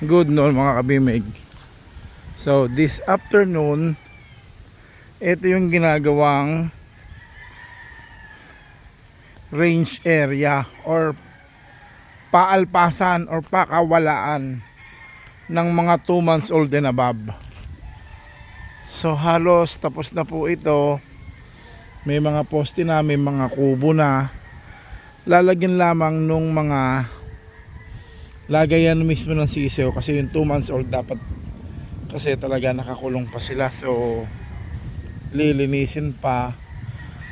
Good noon mga kabimig. So this afternoon, ito yung ginagawang range area or paalpasan or pakawalaan ng mga 2 months old and above. So halos tapos na po ito. May mga poste na, may mga kubo na. Lalagyan lamang nung mga lagayan mismo ng sisew kasi yung 2 months old dapat kasi talaga nakakulong pa sila. So lilinisin pa.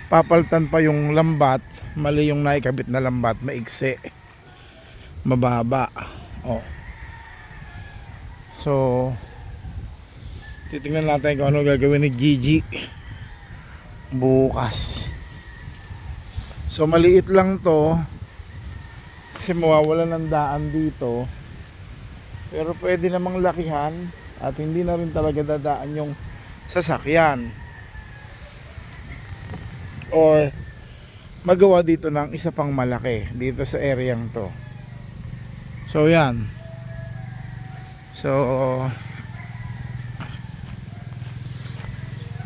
Papaltan pa yung lambat. Mali yung naikabit na lambat. Maigsi. Mababa. Oh. So titingnan natin kung ano gagawin ni Gigi bukas. So maliit lang to kasi mawawala ng daan dito. Pero pwede namang lakihan at hindi na rin talaga dadaan yung sasakyan. Or magawa dito ng isa pang malaki dito sa areang to. So yan. So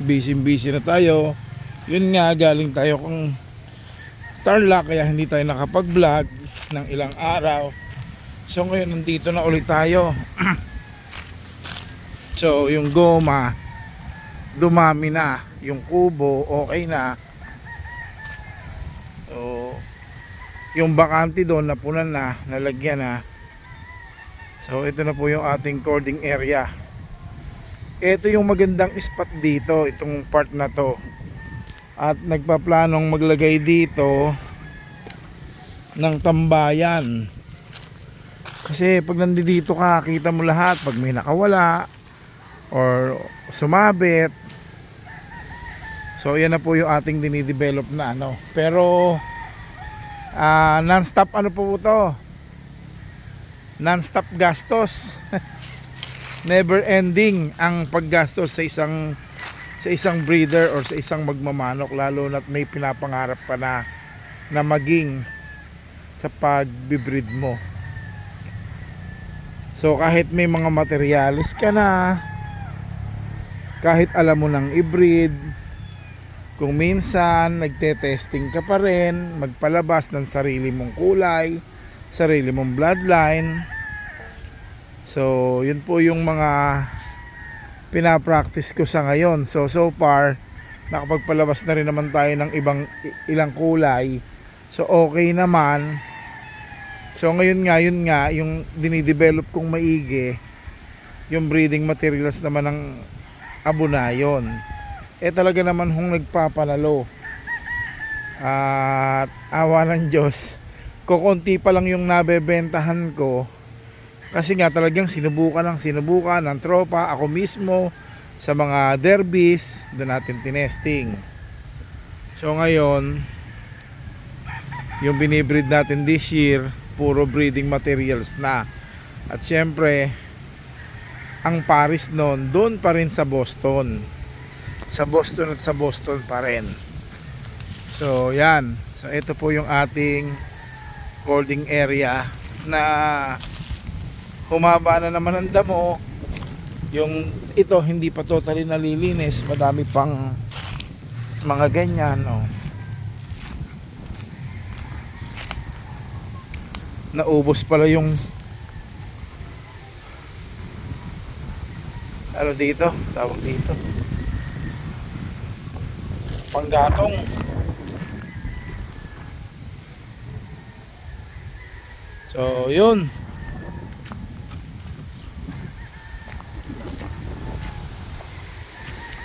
busy busy na tayo. Yun nga galing tayo kung Tarlac kaya hindi tayo nakapag vlog ng ilang araw. So ngayon nandito na ulit tayo. So yung goma dumami na. Yung kubo okay na. So yung bakante doon napunan na nalagyan na. So ito na po yung ating cording area. Ito yung magandang spot dito itong part na to. At nagpaplanong maglagay dito ng tambayan. Kasi pag nandito ka kita mo lahat. Pag may nakawala or sumabit. So yan na po yung ating dinidevelop na ano. Pero ah non-stop ano po to? Non-stop gastos. Never ending ang paggastos sa isang sa isang breeder or sa isang magmamanok lalo na't may pinapangarap pa na na maging sa pagbibreed mo so kahit may mga materialis ka na kahit alam mo ng i-breed kung minsan nagte-testing ka pa rin magpalabas ng sarili mong kulay sarili mong bloodline so yun po yung mga pinapractice ko sa ngayon. So so far nakapagpalabas na rin naman tayo ng ibang ilang kulay. So okay naman. So ngayon nga yun nga yung dinidevelop kong maigi yung breeding materials naman ng abunayon. Eh talaga naman hong nagpapanalo. At awa ng Diyos. Kukunti pa lang yung nabebentahan ko kasi nga talagang sinubukan ng sinubukan ng tropa, ako mismo, sa mga derbies, doon natin tinesting. So ngayon, yung binibreed natin this year, puro breeding materials na. At syempre, ang Paris noon, doon pa rin sa Boston. Sa Boston at sa Boston pa rin. So yan. So ito po yung ating holding area na humaba na naman ang damo yung ito hindi pa totally nalilinis madami pang mga ganyan oh. Naubos pala yung ano dito tawag dito panggatong so yun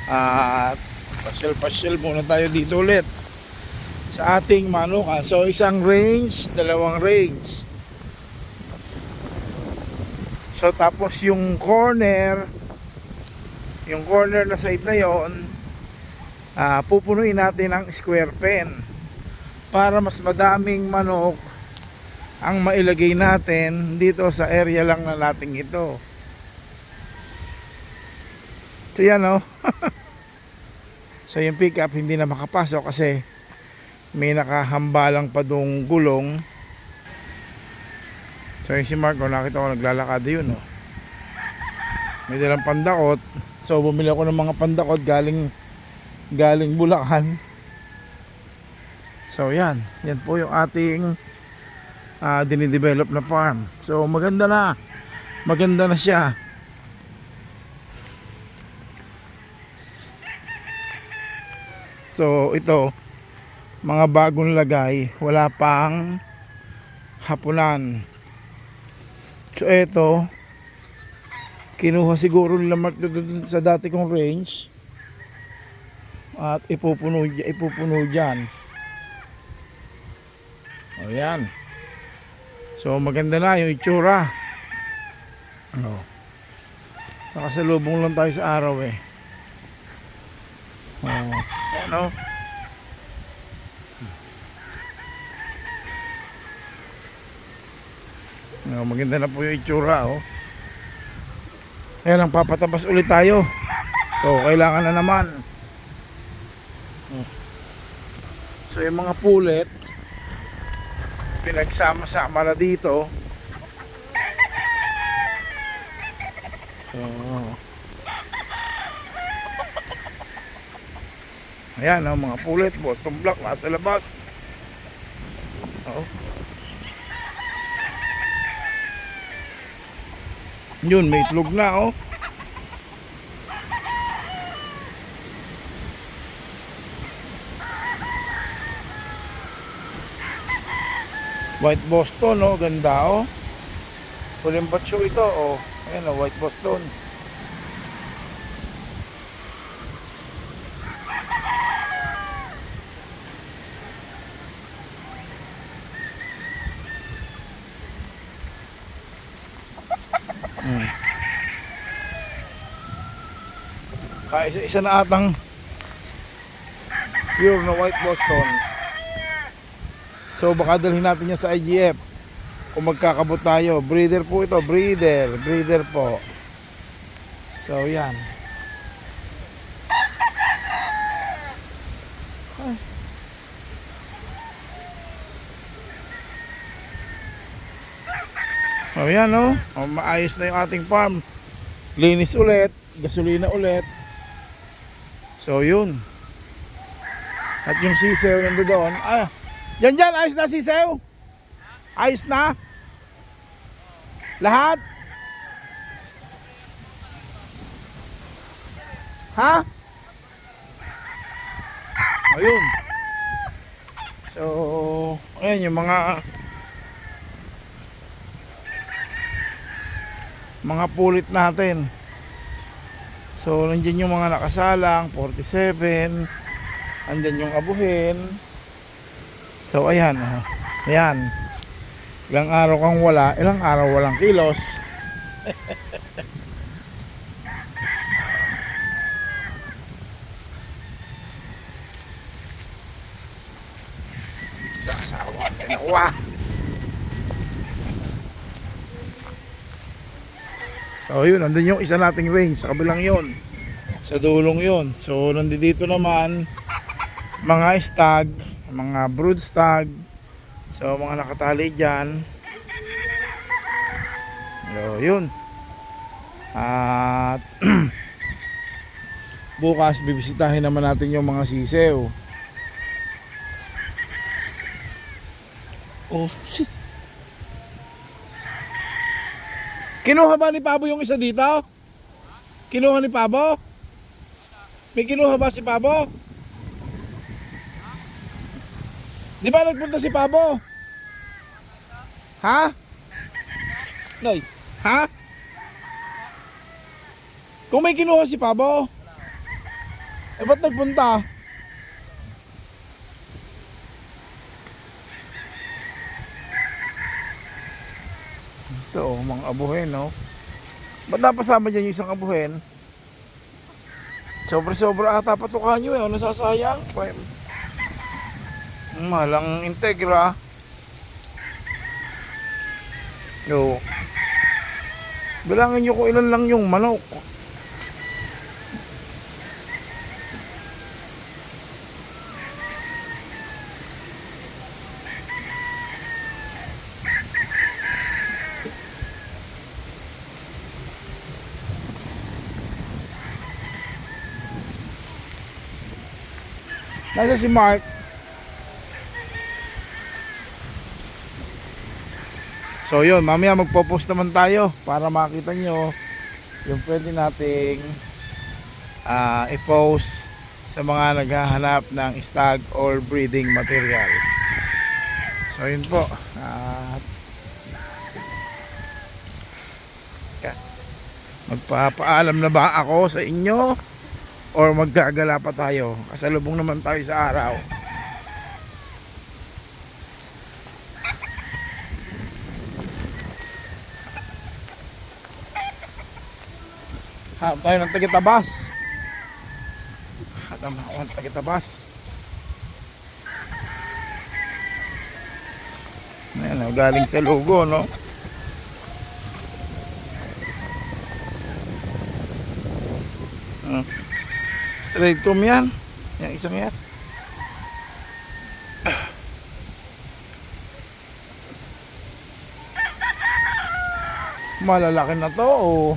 At pasyal-pasyal muna tayo dito ulit sa ating manuka. So isang range, dalawang range. So tapos yung corner, yung corner na side na yon, ah pupunuin natin ang square pen para mas madaming manok ang mailagay natin dito sa area lang na nating ito. So yan oh. so yung pickup hindi na makapasok kasi may nakahambalang pa dong gulong. So yung si Mark, oh, nakita ko naglalakad yun oh. May dalang pandakot. So bumili ako ng mga pandakot galing galing Bulacan. So yan, yan po yung ating uh, dinidevelop na farm. So maganda na. Maganda na siya. So ito, mga bagong lagay, wala pang hapunan. So ito, kinuha siguro nila Mark sa dati kong range at ipupuno, ipupuno dyan. O yan. So maganda na yung itsura. Ano? Nakasalubong lang tayo sa araw eh. Oh, ano? No, maganda na po yung itsura oh. Ayan ang papatabas ulit tayo. So kailangan na naman. Oh. So yung mga pulet pinagsama-sama na dito. So, Ayan oh, mga pulet, Boston Black nasa labas. Oh. Yun, may itlog na oh. White Boston oh, ganda oh. Huling batso ito oh. Ayan oh, White Boston. Hmm. Kaya isa, isa na atang pure na White Boston. So baka dalhin natin yan sa IGF kung magkakabot tayo. Breeder po ito, breeder, breeder po. So yan. Oh yan oh. oh maayos na yung ating farm. Linis ulit, gasolina ulit. So yun. At yung sisew nandoon doon. Ah, yan dyan, ayos na sisew? Ayos na? Lahat? Ha? Ayun. So, ayun yung mga mga pulit natin. So, nandiyan yung mga nakasalang, 47. Andyan yung abuhin. So ayan, oh. ayan. Ilang araw kang wala, ilang araw walang kilos. Sa asawa, nakuha. So yun, nandun yung isa nating range, sa kabilang yun. Sa dulong yun. So nandito naman, mga stag, mga brood stag. So mga nakatali dyan. So yun. At bukas bibisitahin naman natin yung mga sisew. Oh shit kinuha ba ni Pabo yung isa dito? kinuha ni Pabo? may kinuha ba si Pabo? Di ba nagpunta si Pabo? Ha? Noy, ha? Kung may kinuha si Pabo, eh ba't nagpunta? Ito oh, mga abuhin no. Ba't napasama dyan yung isang abuhin? Sobra-sobra ata patukan nyo eh. Ano nasasayang? Malang integra. Yo. Bilangin nyo kung ilan lang yung manok. Nasa si Mark? So yun, mamaya magpo-post naman tayo para makita nyo yung pwede nating ah, i-post sa mga naghahanap ng stag or breeding material. So yun po. At Yan. magpapaalam na ba ako sa inyo or maggagala pa tayo? Kasalubong naman tayo sa araw. Hanap tayo ng tagitabas. Hanap ako ng tagitabas. Ayan, galing sa lugo, no? Comb yan. Yung isang yan. Malalaki na to, oh.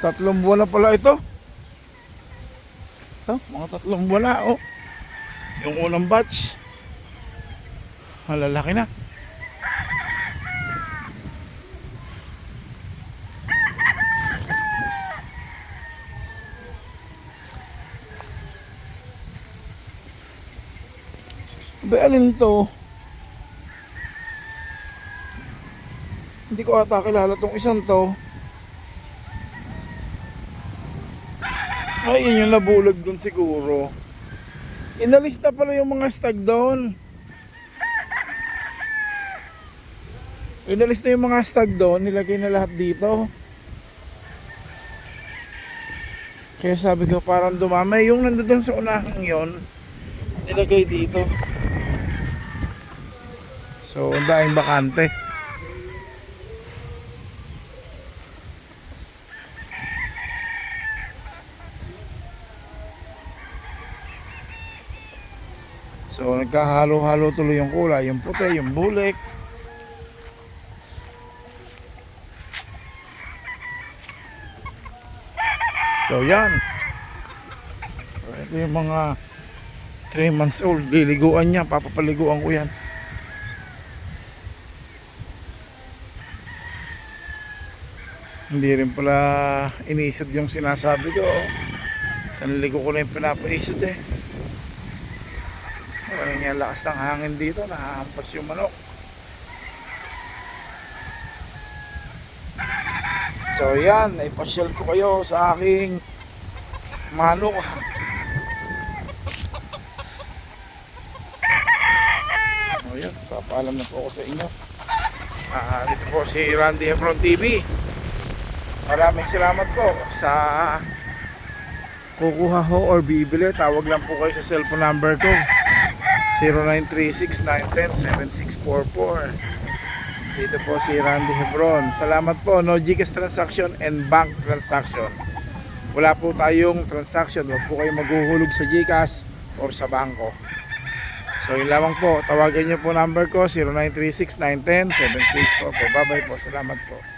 Tatlong buwan na pala ito. Ito, mga tatlong buwan na, oh. Yung unang batch. Malalaki na. Ba, alin to? Hindi ko ata kilala tong isang to. Ay, yun yung nabulag dun siguro. Inalis na pala yung mga stag doon. Inalis na yung mga stag doon, nilagay na lahat dito. Kaya sabi ko parang dumamay. Yung nandoon sa unahang yon nilagay dito. So, ang daing bakante. So, nagkahalo-halo tuloy yung kulay. Yung puti, yung bulik. So, yan. So, ito yung mga 3 months old. Liliguan niya. Papapaliguan ko yan. Hindi rin pala iniisod yung sinasabi ko. Sanligo ko na yung pinapaisod eh. Wala nga lakas ng hangin dito. Nahahampas yung manok. So yan, ipasyal ko kayo sa aking manok. O yan, papaalam na po ako sa inyo. Ah, dito po si Randy Hebron TV. Maraming salamat po sa kukuha ho or bibili. Tawag lang po kayo sa cellphone number ko. 0936-910-7644 Dito po si Randy Hebron. Salamat po. No GCash transaction and bank transaction. Wala po tayong transaction. Huwag po kayong maghuhulog sa GCash or sa bangko. So yun lamang po. Tawagan niyo po number ko 0936-910-7644. Bye bye po. Salamat po.